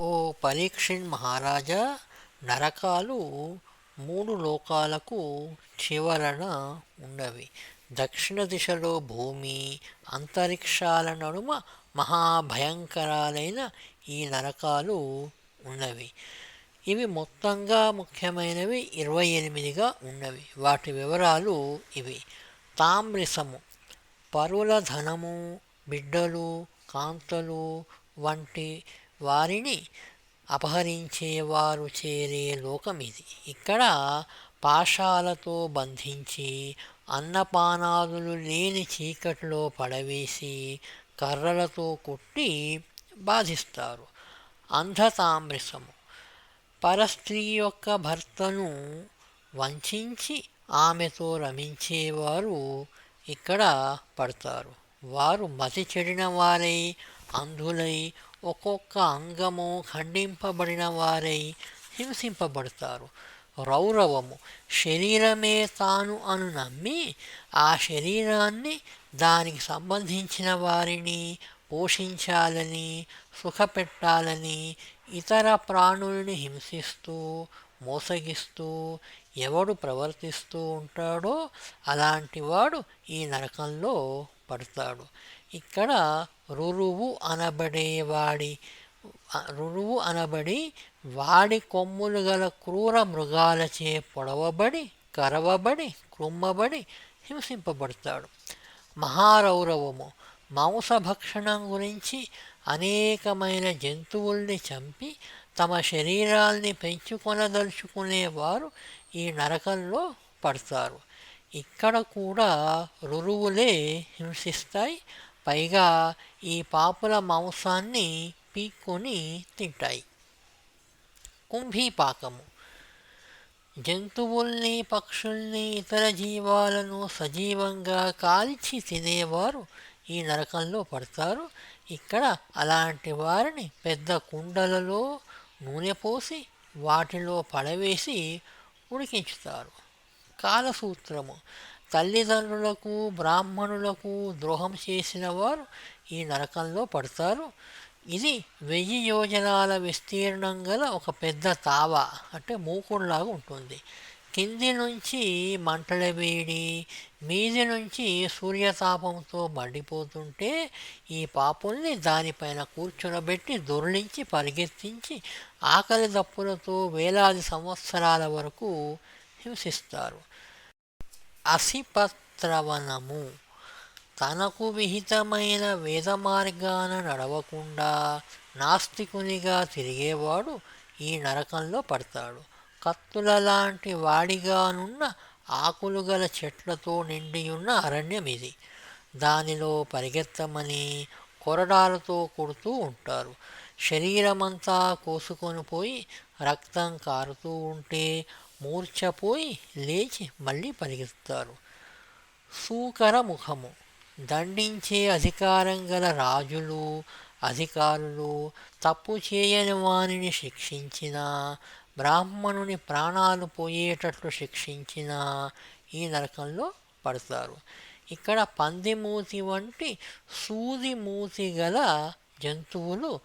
ఓ పరీక్షిన్ మహారాజా నరకాలు మూడు లోకాలకు చివరన ఉన్నవి. దక్షిణ దిశలో భూమి అంతరిక్షాల నడుమ మహాభయంకరాలైన ఈ నరకాలు ఉన్నవి. ఇవి మొత్తంగా ముఖ్యమైనవి ఇరవై ఎనిమిదిగా ఉన్నవి. వాటి వివరాలు ఇవి. తామ్రిసము పరుల ధనము బిడ్డలు కాంతలు వంటి వారిని అపహరించేవారు చేరే లోకమిది. ఇది ఇక్కడ పాశాలతో బంధించి అన్నపానాదులు లేని చీకటిలో పడవేసి కర్రలతో కొట్టి బాధిస్తారు. అంధతామ్రిసము పరస్త్రీ యొక్క భర్తను వంచించి ఆమెతో రమించేవారు ఇక్కడ పడతారు. వారు మతి చెడిన వారై అంధులై ఒక్కొక్క అంగము ఖండింపబడిన వారై హింసింపబడతారు. రౌరవము శరీరమే తాను అను నమ్మి ఆ శరీరాన్ని దానికి సంబంధించిన వారిని పోషించాలని సుఖపెట్టాలని ఇతర ప్రాణుల్ని హింసిస్తూ మోసగిస్తూ ఎవడు ప్రవర్తిస్తూ ఉంటాడో అలాంటి వాడు ఈ నరకంలో పడతాడు. ఇక్కడ రురువు అనబడేవాడి రురువు అనబడి వాడి కొమ్ములు గల క్రూర మృగాలచే పొడవబడి కరవబడి క్రుమ్మబడి హింసింపబడతాడు. మహారౌరవము మాంసభక్షణం గురించి అనేకమైన జంతువుల్ని చంపి తమ శరీరాల్ని పెంచుకొనదలుచుకునేవారు ఈ నరకంలో పడతారు. ఇక్కడ కూడా రురువులే హింసిస్తాయి పైగా ఈ పాపుల మాంసాన్ని పీక్కొని తింటాయి. కుంభీపాకము. జంతువుల్ని పక్షుల్ని ఇతర జీవాలను సజీవంగా కాల్చి తినేవారు ఈ నరకంలో పడతారు. ఇక్కడ అలాంటి వారిని పెద్ద కుండలలో నూనె పోసి వాటిలో పడవేసి ఉడికించుతారు. కాలసూత్రము. తల్లిదండ్రులకు బ్రాహ్మణులకు ద్రోహం చేసిన వారు ఈ నరకంలో పడతారు. ఇది వెయ్యి యోజనాల విస్తీర్ణం గల ఒక పెద్ద తావ అంటే మూకుడులాగా ఉంటుంది. కింది నుంచి మంటల వేడి మీది నుంచి సూర్యతాపంతో మండిపోతుంటే ఈ పాపుల్ని దానిపైన కూర్చునబెట్టి దొర్లించి పరిగెత్తించి ఆకలి దప్పులతో వేలాది సంవత్సరాల వరకు హింసిస్తారు. అసిపత్రవనము తనకు విహితమైన వేద మార్గాన నడవకుండా నాస్తికునిగా తిరిగేవాడు ఈ నరకంలో పడతాడు. కత్తుల లాంటి వాడిగానున్న ఆకులు గల చెట్లతో నిండియున్న అరణ్యం ఇది దానిలో పరిగెత్తమని కొరడాలతో కొడుతూ ఉంటారు. శరీరమంతా కోసుకొని పోయి రక్తం కారుతూ ఉంటే మూర్ఛపోయి లేచి మళ్ళీ పరిగెత్తుతారు. సూకర ముఖము. దండించే అధికారం గల రాజులు అధికారులు తప్పు చేయని వానిని శిక్షించిన బ్రాహ్మణుని ప్రాణాలు పోయేటట్లు శిక్షించిన ఈ నరకంలో పడతారు. ఇక్కడ పందిమూతి వంటి సూది మూతి గల జంతువులు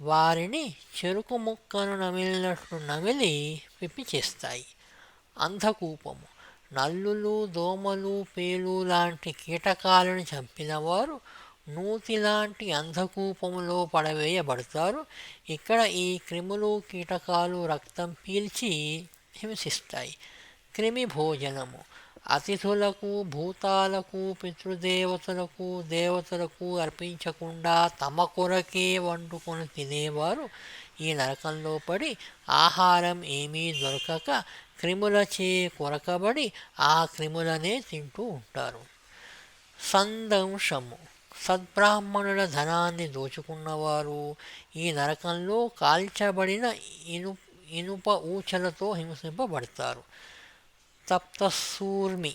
వారిని చెరుకు ముక్కను నమిలినట్లు నమిలి పిప్పి చేస్తాయి అంధకూపము. నల్లులు దోమలు పేలు లాంటి కీటకాలను చంపినవారు నూతి లాంటి అంధకూపములో పడవేయబడతారు. ఇక్కడ ఈ క్రిములు కీటకాలు రక్తం పీల్చి హింసిస్తాయి. క్రిమి భోజనము అతిథులకు భూతాలకు పితృదేవతలకు దేవతలకు అర్పించకుండా తమ కొరకే వండుకొని తినేవారు. ఈ నరకంలో పడి ఆహారం ఏమీ దొరకక క్రిములచే కొరకబడి ఆ క్రిములనే తింటూ ఉంటారు. సందంశము సద్బ్రాహ్మణుల ధనాన్ని దోచుకున్నవారు ఈ నరకంలో కాల్చబడిన ఇను ఇనుప ఊచలతో హింసింపబడతారు. తప్తసూర్మి.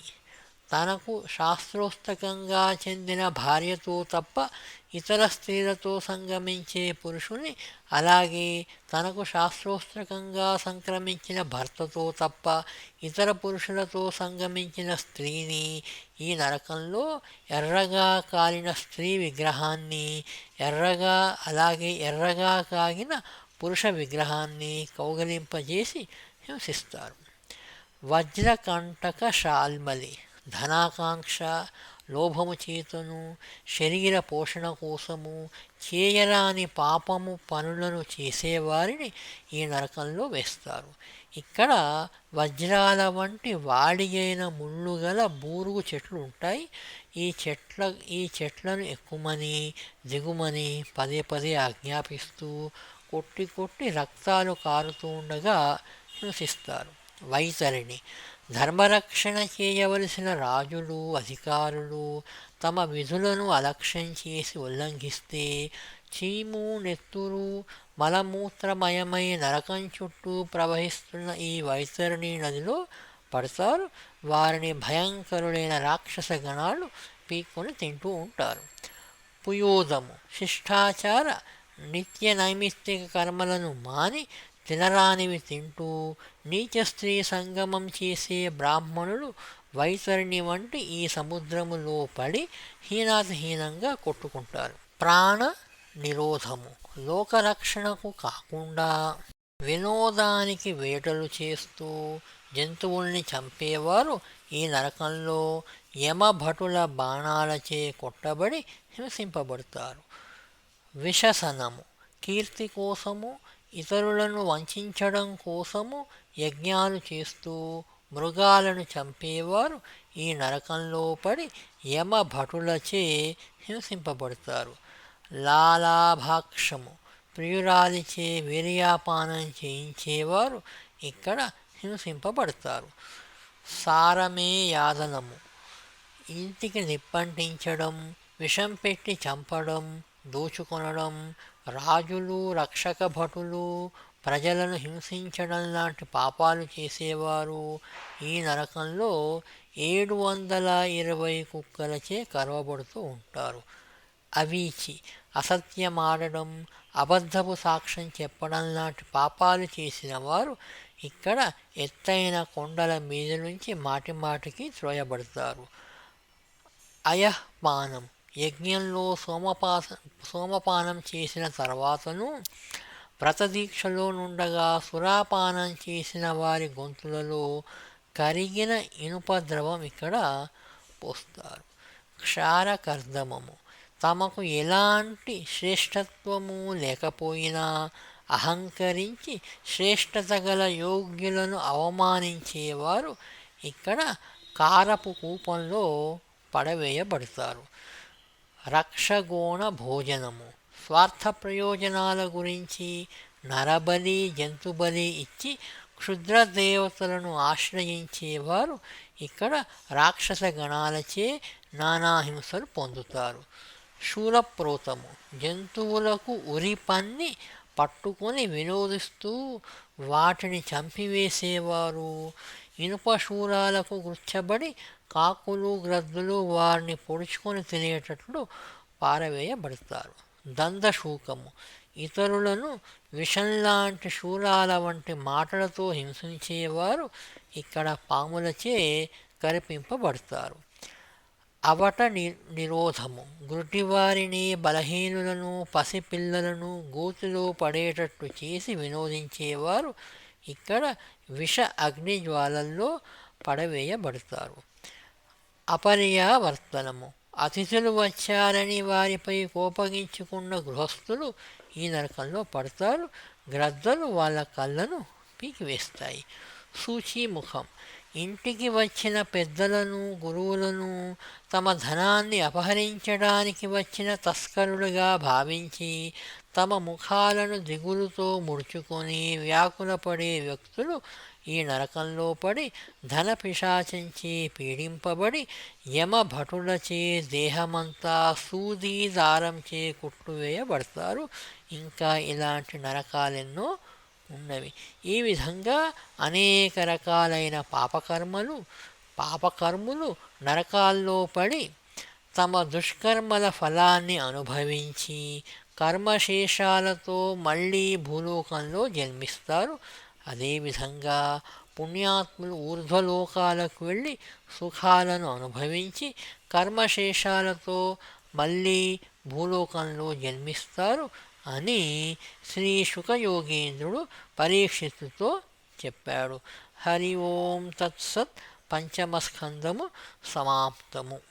తనకు శాస్త్రోస్తకంగా చెందిన భార్యతో తప్ప ఇతర స్త్రీలతో సంగమించే పురుషుని అలాగే తనకు శాస్త్రోస్తకంగా సంక్రమించిన భర్తతో తప్ప ఇతర పురుషులతో సంగమించిన స్త్రీని ఈ నరకంలో ఎర్రగా కాలిన స్త్రీ విగ్రహాన్ని ఎర్రగా అలాగే ఎర్రగా కాగిన పురుష విగ్రహాన్ని కౌగలింపజేసి హింసిస్తారు. వజ్రకంటక షాల్మలి ధనాకాంక్ష లోభము చేతను శరీర పోషణ కోసము చేయరాని పాపము పనులను చేసేవారిని ఈ నరకంలో వేస్తారు. ఇక్కడ వజ్రాల వంటి వాడిగైన ముళ్ళు గల బూరుగు చెట్లు ఉంటాయి. ఈ చెట్ల ఈ చెట్లను ఎక్కుమని దిగుమని పదే పదే ఆజ్ఞాపిస్తూ కొట్టి కొట్టి రక్తాలు కారుతూ ఉండగా హింసిస్తారు వైతరిణి ధర్మరక్షణ చేయవలసిన రాజులు అధికారులు తమ విధులను అలక్ష్యం చేసి ఉల్లంఘిస్తే చీము నెత్తురు మలమూత్రమయమై నరకం చుట్టూ ప్రవహిస్తున్న ఈ వైతరిణి నదిలో పడతారు. వారిని భయంకరులైన రాక్షస గణాలు పీక్కొని తింటూ ఉంటారు. పుయోదము శిష్టాచార నిత్య నైమిత్తిక కర్మలను మాని తినరానివి తింటూ నీచ స్త్రీ సంగమం చేసే బ్రాహ్మణులు వైతరిణి వంటి ఈ సముద్రములో పడి హీనాతిహీనంగా కొట్టుకుంటారు. ప్రాణ నిరోధము లోకరక్షణకు కాకుండా వినోదానికి వేటలు చేస్తూ జంతువుల్ని చంపేవారు ఈ నరకంలో యమభటుల బాణాలచే కొట్టబడి హింసింపబడతారు. విషసనము కీర్తి కోసము ఇతరులను వంచడం కోసము యజ్ఞాలు చేస్తూ మృగాలను చంపేవారు ఈ నరకంలో పడి యమ భటులచే హింసింపబడతారు. లాలాభాక్షము. ప్రియురాలిచే వీర్యాపానం చేయించేవారు ఇక్కడ హింసింపబడతారు. సారమే యాదనము. ఇంటికి నిప్పంటించడం విషం పెట్టి చంపడం దోచుకొనడం రాజులు రక్షక భటులు ప్రజలను హింసించడం లాంటి పాపాలు చేసేవారు. ఈ నరకంలో ఏడు వందల ఇరవై కుక్కలచే కరవబడుతూ ఉంటారు. అవీచి అసత్యమాడడం అబద్ధపు సాక్ష్యం చెప్పడం లాంటి పాపాలు చేసిన వారు ఇక్కడ ఎత్తైన కొండల మీద నుంచి మాటి మాటికి త్రోయబడతారు. అయహ్మానం యజ్ఞంలో సోమపాస సోమపానం చేసిన తర్వాతను వ్రతదీక్షలో నుండగా సురాపానం చేసిన వారి గొంతులలో కరిగిన ఇనుప ద్రవం ఇక్కడ పోస్తారు. క్షారకర్దమము. తమకు ఎలాంటి శ్రేష్టత్వము లేకపోయినా అహంకరించి శ్రేష్టత గల యోగ్యులను అవమానించేవారు ఇక్కడ కారపు కూపంలో పడవేయబడతారు. రక్షగోణ భోజనము. స్వార్థ ప్రయోజనాల గురించి నరబలి జంతుబలి ఇచ్చి క్షుద్ర దేవతలను ఆశ్రయించేవారు ఇక్కడ రాక్షస గణాలచే నానాహింసలు పొందుతారు. శూలప్రోతము. జంతువులకు ఉరి పన్ని పట్టుకొని వినోదిస్తూ వాటిని చంపివేసేవారు. ఇనుప శూలాలకు గుచ్చబడి కాకులు గ్రద్దులు వారిని పొడుచుకొని తినేటట్లు పారవేయబడతారు. దందశూకము ఇతరులను విషంలాంటి శూలాల వంటి మాటలతో హింసించేవారు ఇక్కడ పాములచే కరిపింపబడతారు. అవట ని నిరోధము. గుడ్డివారిని బలహీనులను పసిపిల్లలను గోతిలో పడేటట్టు చేసి వినోదించేవారు ఇక్కడ విష అగ్ని జ్వాలల్లో పడవేయబడతారు అపర్యావర్తనము అతిథులు వచ్చారని వారిపై కోపగించుకున్న గృహస్థులు ఈ నరకంలో పడతారు. గ్రద్దలు వాళ్ళ కళ్ళను పీకివేస్తాయి. సూచీముఖం. ఇంటికి వచ్చిన పెద్దలను గురువులను తమ ధనాన్ని అపహరించడానికి వచ్చిన తస్కరులుగా భావించి తమ ముఖాలను దిగులుతో ముడుచుకొని వ్యాకులపడే వ్యక్తులు ఈ నరకంలో పడి ధన పిశాచించి పీడింపబడి యమ భటులచే దేహమంతా సూది దారంచే కుట్టువేయబడతారు ఇంకా ఇలాంటి నరకాలెన్నో ఉన్నవి. ఈ విధంగా అనేక రకాలైన పాపకర్మలు పాపకర్ములు నరకాల్లో పడి తమ దుష్కర్మల ఫలాన్ని అనుభవించి కర్మశేషాలతో మళ్ళీ భూలోకంలో జన్మిస్తారు. అదేవిధంగా పుణ్యాత్ములు ఊర్ధ్వలోకాలకు వెళ్ళి సుఖాలను అనుభవించి కర్మశేషాలతో మళ్ళీ భూలోకంలో జన్మిస్తారు అని శ్రీ శుకయోగేంద్రుడు పరీక్షితుతో చెప్పాడు. హరి ఓం తత్సత్ పంచమస్కందము సమాప్తము.